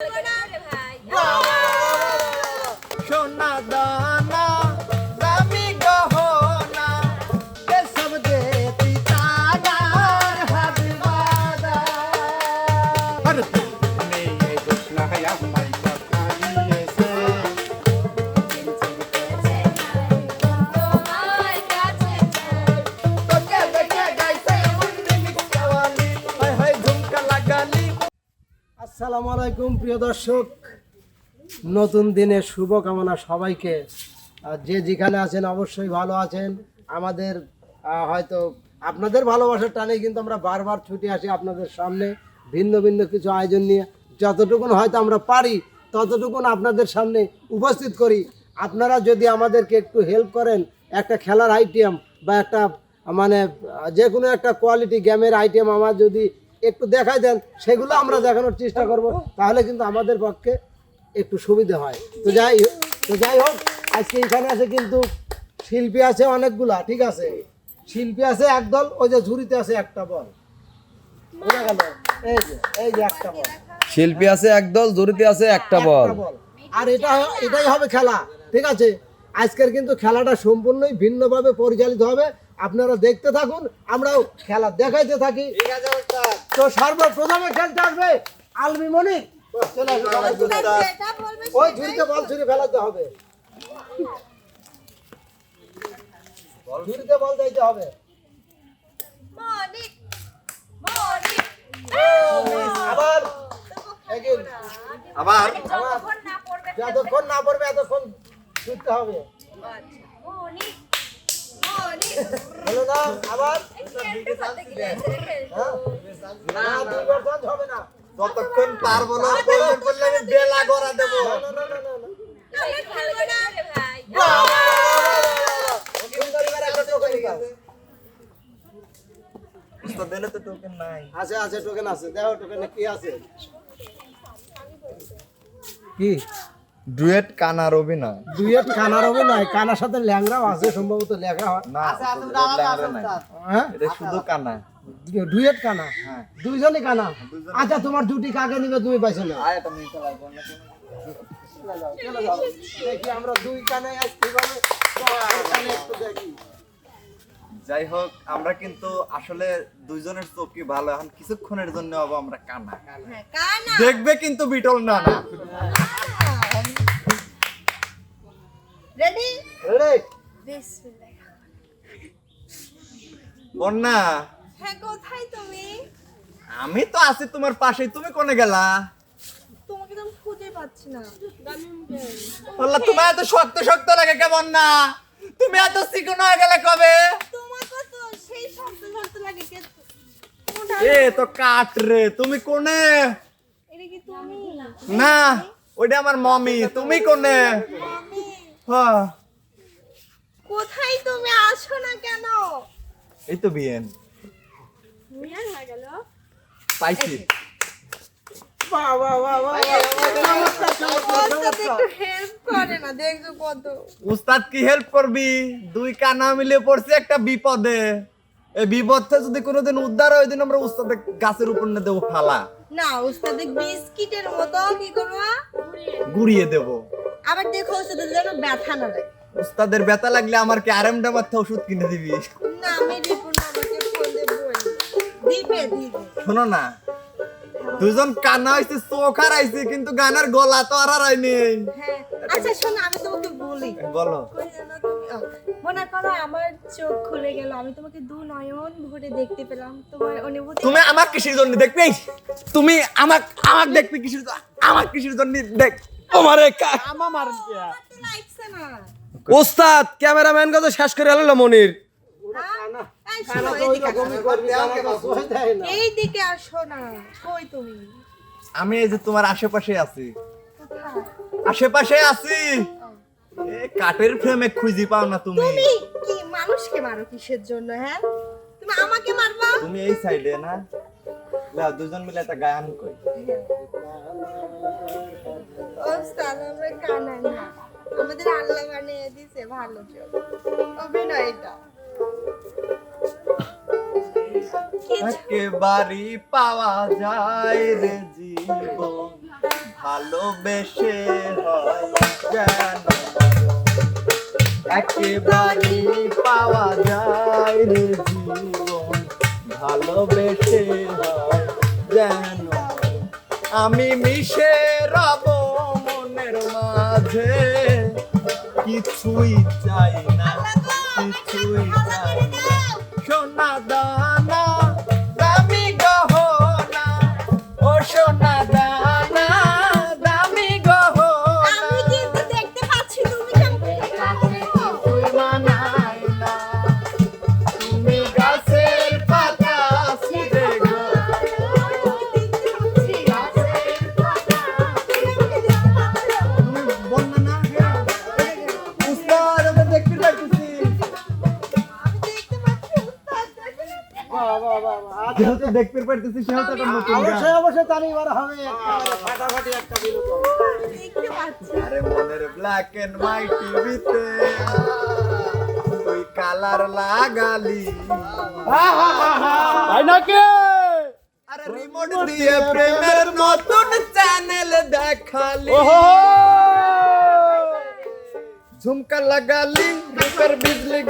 সোনা আলাইকুম প্রিয় দর্শক, নতুন দিনের শুভকামনা সবাইকে। যে যেখানে আছেন অবশ্যই ভালো আছেন। আমাদের হয়তো আপনাদের ভালোবাসার টানে কিন্তু আমরা বারবার ছুটে আসি আপনাদের সামনে ভিন্ন ভিন্ন কিছু আয়োজন নিয়ে। যতটুকুন হয়তো আমরা পারি, ততটুকুন আপনাদের সামনে উপস্থিত করি। আপনারা যদি আমাদেরকে একটু হেল্প করেন, একটা খেলার আইটেম বা একটা মানে যে কোনো একটা কোয়ালিটি গেমের আইটেম আমার যদি একটু দেখাই দেন সেগুলো আমরা দেখানোর চেষ্টা করব তাহলে কিন্তু আমাদের পক্ষে একটু সুবিধা হয়। তো যাই তো যাই হোক আজকে এখানে আছে কিন্তু শিল্পী আছে অনেকগুলা ঠিক আছে? শিল্পী আছে একদল ওই যে ঝুড়িতে আছে একটা বল। বোঝা গেল। এই যে এই যে একটা বল। শিল্পী আছে একদল জড়িতে আছে একটা বল। একটা বল। আর এটা এটাই হবে খেলা ঠিক আছে? আজকের কিন্তু খেলাটা সম্পূর্ণই ভিন্নভাবে পরিচালিত হবে। আপনারা দেখতে থাকুন আমরাও খেলা দেখাইতে থাকি। তো সর্বপ্রথমে খেলতে আসবে আলমি মনি। ওই ঝুড়িতে বল ছুরি ফেলাতে হবে। ঝুড়িতে বল দিতে হবে। আবার আবার? যতক্ষণ না পড়বে এতক্ষণ ছুটতে হবে। হলো না? আবার? হ্যাঁ? না চান্স হবে না। যতক্ষণ পারব না প্রয়োজন পড়লে আমি বেলা গড়া দেবো। না, না, না, না, না। সুন্দর এবার একটা টোকেন দাও। দিলে তো টোকেন নাই। আছে আছে টোকেন আছে। দেখো টোকেনে কি আছে? কি? ডুয়েট কানার অভিনয়। ডুয়েট কানার না কানার সাথে ল্যাংরাও আছে সম্ভবত লেখা হয়। না ল্যাংড়া নাই। হ্যাঁ? এটা শুধু কানা। ডুয়েট কানা? দুইজনই কানা? আচ্ছা তোমার দুটি কাকে নিবে তুমি পাইছো না দেখি আমরা দুই কানে আজ কীভাবে। কানে একটু দেখি যাই হোক আমরা কিন্তু আসলে দুইজনের চোখই ভালো? এখন কিছুক্ষণের জন্য হব আমরা কানা। দেখবে কিন্তু বিটল না না রেডি রেডি বন্যা হ্যাঁ কোথায় তুমি? আমি তো আছি তোমার পাশে তুমি কোনে গেলা? তোমাকে তো খুঁজে পাচ্ছি না। বললা তোমার এত শক্ত শক্ত লাগে কেমন না? তুমি এত চিকন হয়ে গেলে কবে? তোমাকে তো সেই শব্দ শব্দ লাগে কে এ তো কাট রে। তুমি কোনে? এটা কি তুমি? না ওইটা আমার মমি। তুমি কোনে? কোথায় তুমি আসো না কেন এই তো বিয়েন হয়ে গেল পাইছি বাহ বাহ বাহ বাহ চমৎকার চমৎকার চমৎকার একটু হেল্প করে না দেখছ কত উস্তাদ কি হেল্প করবি দুই কানা মিলে পড়ছে একটা বিপদে এই বিপদ থেকে যদি কোনোদিন উদ্ধার হয় ওই দিন আমরা উস্তাদের গাছের উপর নিয়ে দেবো ফালা না ওস্তাদে বিস্কিটের মতো কি করবা গুড়িয়ে দেবো আবার দেখো ওস্তাদের যেন ব্যথা না লাগে উস্তাদের ব্যথা লাগলে আমার কি আরাম ডামার ওষুধ কিনে দিবি? না আমি রিপুন আমাকে ফোন দিয়ে দিবে। দিবে শোনো না দুজন কানা হয়েছে চোখ হারাইছে কিন্তু গানার গলা তো আর হারাইনি হ্যাঁ আচ্ছা শোনো আমি তোমাকে বলি। বলো। মনে করো আমার চোখ খুলে গেল আমি তোমাকে দু নয়ন ভরে দেখতে পেলাম। তোমার অনুভূতি তুমি আমার কিসের জন্য দেখবে? তুমি আমার আমার দেখবে কিসের জন্য আমার কিসের জন্য দেখ তোমারে ওস্তাদ ক্যামেরাম্যান কত শেষ করে আলো মনির। আমি এই যে তোমার আশেপাশে আছি। আশেপাশে আছি। এ কাঠের ফ্রেমে খুঁজি পাও না তুমি। তুমি কি মানুষকে মারো কিসের জন্য হ্যাঁ? তুমি আমাকে মারবা? তুমি এই সাইডে না? লাও দুজন মিলে একটা গান কই ওস্তাদ আমরা কানাই না। আমাদের আল্লাহ বানিয়ে ভালো চোখ। অভিনয়টা। কিছু একেবারেই পাওয়া যায় রে জীবন। ভালোবেসে হয় একেবারে পাওয়া যায় রে জীবন। ভালোবেসে যেন আমি মিশে রব মনের মাঝে। কিছুই চাই না, কিছুই চাই না। সোনা দানা যেহেতু দেখতে পারতেছি সেহেতু একটা নতুন গান অবশ্যই অবশ্যই তাহলে এবার হবে। একেবারে ফাটাফাটি একটা বিনোদন দেখতে পাচ্ছি আরে মনের ব্ল্যাক এন্ড হোয়াইট টিভিতে তুই কালার লাগালি। তাই নাকি? আরে রিমোট দিয়ে প্রেমের নতুন চ্যানেল দেখালি। ওহো! ঝুমকা লাগালি রূপের বিজলি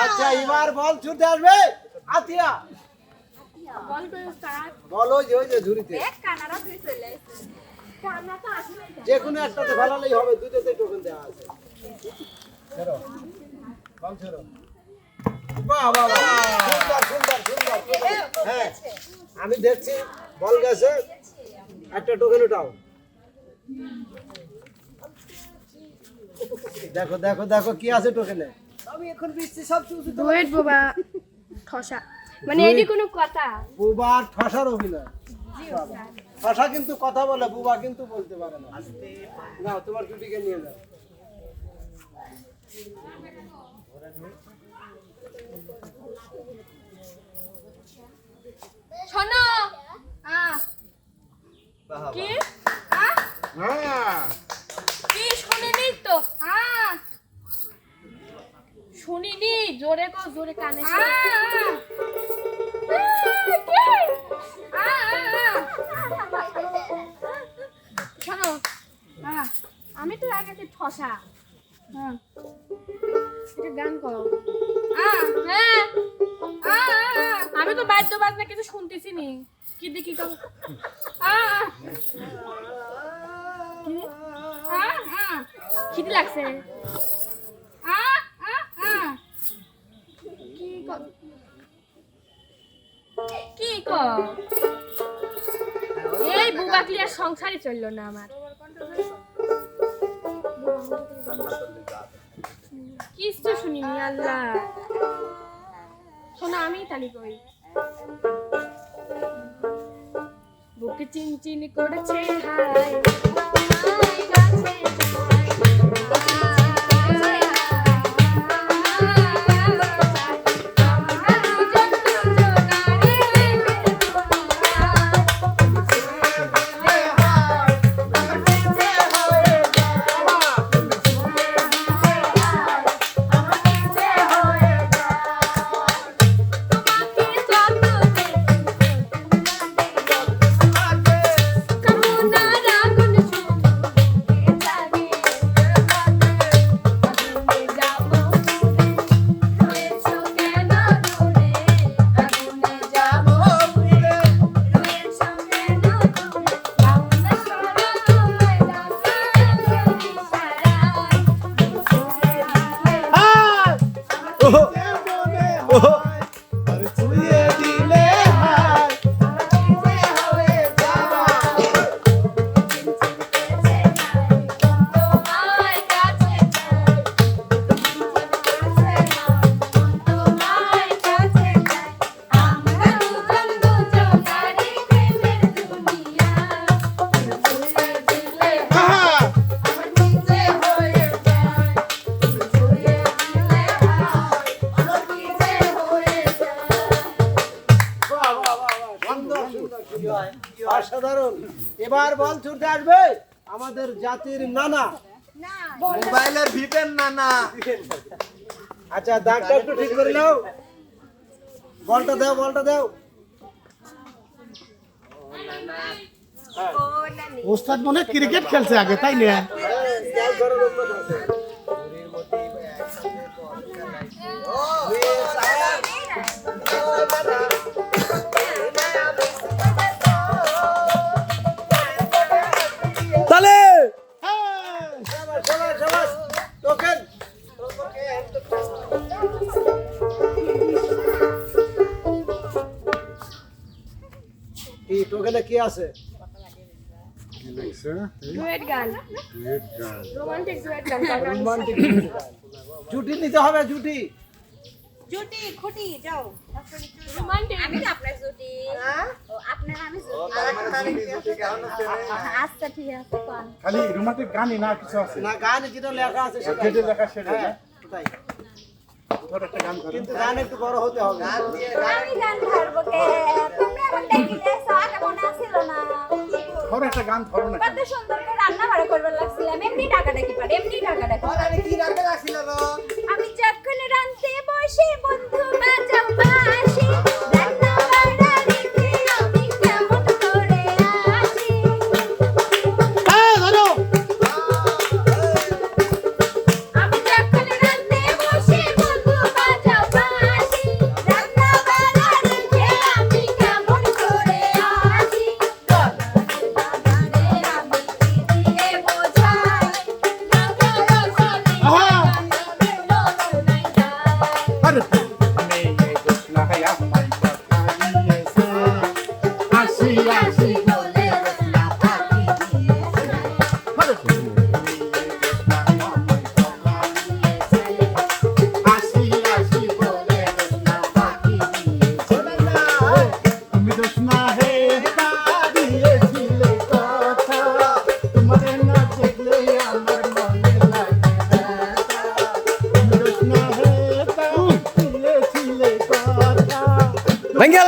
আচ্ছা এবার বল ছুটে আসবে? আতিয়া। বল যে ওই যে ঝুড়িতে। যে কোনো একটাতে ফেলালেই হবে দুটোতেই টোকেন দেওয়া আছে। ছেড়ো। বল ছেড়ো। বাহ বাহ বাহ। সুন্দর সুন্দর সুন্দর সুন্দর। হ্যাঁ আমি দেখছি বল গেছে। একটা টোকেন উঠাও। দেখো দেখো দেখো কি আছে টোকেনে? আমি এখন বৃষ্টি সব চুষি ডুয়েট বাবা ঠসা। মানে এটি কোনো কথা। বুবার ঠসার অভিনয়। বাবা। ঠসা কিন্তু কথা বলে বুবা কিন্তু বলতে পারে না। না তোমার টুটিকে নিয়ে যাও। শোনো। কি। হ্যাঁ। কি শুনিনি তো? শুনিনি? জোরে কর জোরে কানে শোন। কি? আমি তো আগে ঠসা। হ্যাঁ এটা গান করো। হ্যাঁ। আমি তো বাদ্য বাজনা কিছু শুনতেছি নি কি দেখি কি? আহ, খিদে লাগছে। কর এই বুবাকলি আর সংসারই চলল না আমার। কিচ্ছু শুনিনি, আল্লাহ। শোনা আমি তালি কই বুকে চিন চিন করেছে হায়। তোমায় জাতির নানা। মোবাইলের ভিটেন না না আচ্ছা দাগটা একটু ঠিক করে নাও। বলটা দাও বলটা দাও। ওস্তাদ মনে হয় ক্রিকেট খেলছে আগে তাই না? খেয়াল কি টোকেনে কি আছে? ডুয়েট গান। রোমান্টিক ডুয়েট গান রোমান্টিক জুটি নিতে হবে জুটি। জুটি খুঁটি যাও। রোমান্টিক। আমি তো আপনার জুটি। আপনার আমি জুটি। আচ্ছা ঠিক আছে খালি রোমান্টিক গানই না কিছু আছে? না গান যেটা লেখা আছে সেটা যেটা লেখা সেটা হ্যাঁ, তাই। করো। কিন্তু গান একটু বড় হতে হবে। আমি গান ধরবো কে? একটা গান ধরো না কত সুন্দর করে রান্না ভালো করবার লাগছিলাম এমনি টাকা ডাকি পারে এমনি টাকা ডাকি। কি লাগছিল আমি যখন রান্তে বসে বন্ধু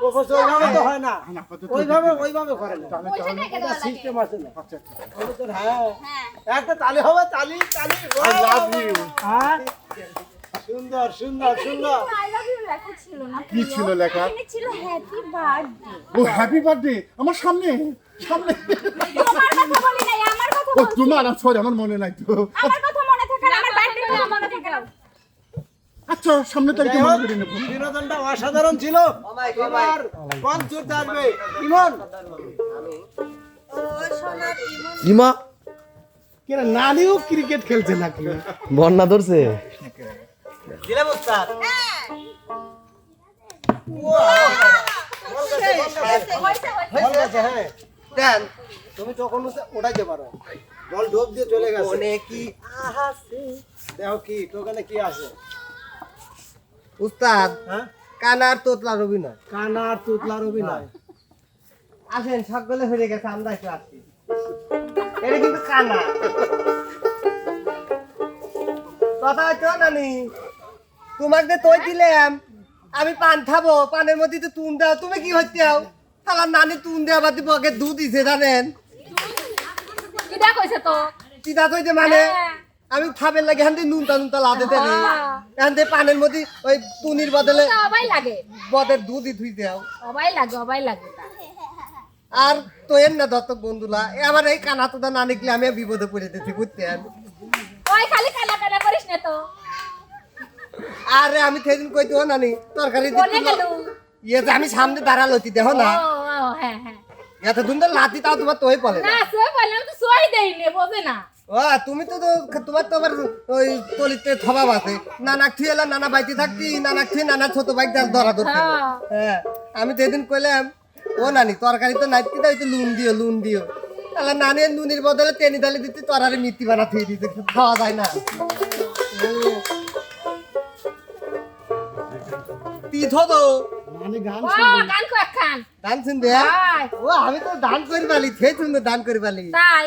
Professor ওইভাবে তো হয় না। না, ওইভাবে ওইভাবে করে না। সিস্টেম আছে না? আচ্ছা আচ্ছা। হ্যাঁ। একটা তালি হবে তালি তালি। I love you. হ্যাঁ? সুন্দর সুন্দর সুন্দর। কি ছিল লেখা? ছিল হ্যাপি বার্থডে ও হ্যাপি বার্থডে আমার সামনে সামনে। তোমার কথা বলি নাই আমার কথা ও বলছি। তোমার সরি আমার মনে নাই তো। আমার কথা মনে আমার বার্থডে মনে আচ্ছা সামনে তো একটু মনে করে নেব। বিনোদনটা অসাধারণ ছিল। এবার আসবে ইমন ও সোনার ইমন। ইমা। কেন নানিও ক্রিকেট খেলছে নাকি? বন্যা ধরছে। হ্যাঁ তুমি তখন ওটা- ওঠাইতে পারো। বল ডোব দিয়ে চলে গেছে। কি দেখো কি তোখানে কি আছে? উস্তাদ হ্যাঁ? কানার তোতলার অভিনয়। কানার তুতলার অভিনয়। আসেন সকলে হয়ে গেছে আমরা একটু আসছি এটা কিন্তু কানা। কথা হচ্ছে নানি তোমাকে তৈ দিলাম আমি পান খাব পানের মধ্যে তো তুন দাও তুমি কি হচ্ছে তাহলে নানি তুন দেওয়া বাদ বকে দুধ দিছে জানেন? কি কইছে তো? চিতা তৈতে মানে? হ্যাঁ। আমি খাবেন লাগে হান্দি নুনতা নুনতা লাদে দেনি হ্যাঁ। পানের মধ্যে ওই তুনির বদলে তা অবাই লাগে। বদের দুধই ধুই দাও। অবাই লাগে অবাই লাগে আর তো এর না দত্তক বন্ধুলা এ আমার এই কানা তো না নিকলে আমি বিপদে পড়ে দিচ্ছি বুঝতেন ওই খালি কালা কালা করিস না তো। আরে আমি সেদিন কই দিও নানি তরকারি দিতে ইয়ে যে আমি সামনে দাঁড়াল তি দেখো না। হ্যাঁ হ্যাঁ। এত দিন তো লাতি তাও তোমার তোই পলে না। না সই বললাম তো সই দেই নে বোঝে না। ও তুমি তো তো- তোমার তো আবার ওই তলিতে থবাব আছে নানা খেয়ে এলা নানা বাইতে থাকতি নানা খেয়ে নানা ছোট বাইক ডাল ধরা ধরতে হ্যাঁ। হ্যাঁ আমি সেদিন কইলাম ও নানি তরকারি তো নাইতি দাও লুন দিও লুন দিও। তাহলে নানি নুনির বদলে তেনি দালি দিতে তরারে মিত্তি বানা থুয়ে দিতে খাওয়া যায় না। তিথ তো। নানি গান ও গান কো খান দান শুনবে তাই ও আমি তো দান করি পালি সেই সুন্দর দান করি পালি তাই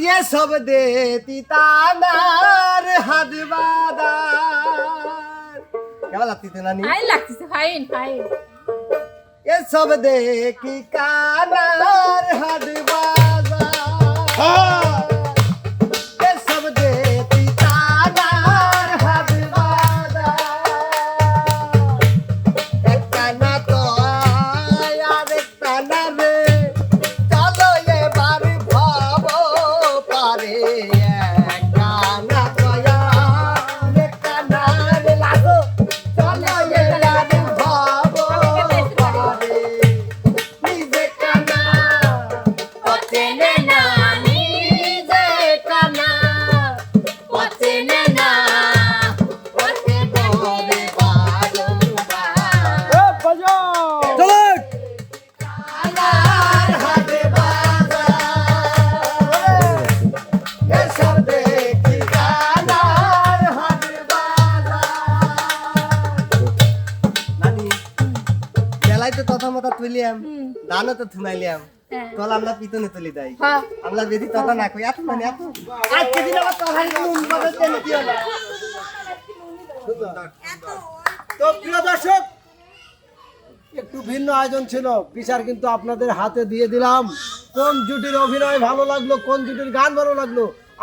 ये सब देती तानार हद बादार क्या लगती थी नानी ফাইন লাগতেছে ফাইন ফাইন ये सब देखी कानार हद बाजार ये থুনাইলিয়াম হ্যাঁ। আমরা পিতনে তুলি দেয় হ্যাঁ। আমরা যদি তথা না কই এত মানে এত আজকে দিন আবার তথাই নুন বদল তেলে দিও না তো প্রিয় দর্শক একটু ভিন্ন আয়োজন ছিল। বিচার কিন্তু আপনাদের হাতে দিয়ে দিলাম। কোন জুটির অভিনয় ভালো লাগল কোন জুটির গান ভালো লাগল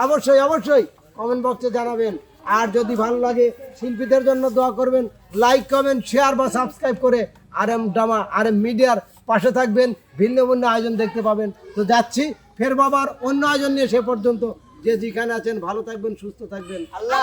অবশ্যই অবশ্যই কমেন্ট বক্সে জানাবেন। আর যদি ভালো লাগে শিল্পীদের জন্য দোয়া করবেন। লাইক কমেন্ট শেয়ার বা সাবস্ক্রাইব করে আর এম ডামা আর এম মিডিয়ার পাশে থাকবেন, ভিন্ন ভিন্ন আয়োজন দেখতে পাবেন। তো যাচ্ছি, ফের বাবার অন্য আয়োজন নিয়ে সে পর্যন্ত। যে যেখানে আছেন, ভালো থাকবেন, সুস্থ থাকবেন। আল্লাহ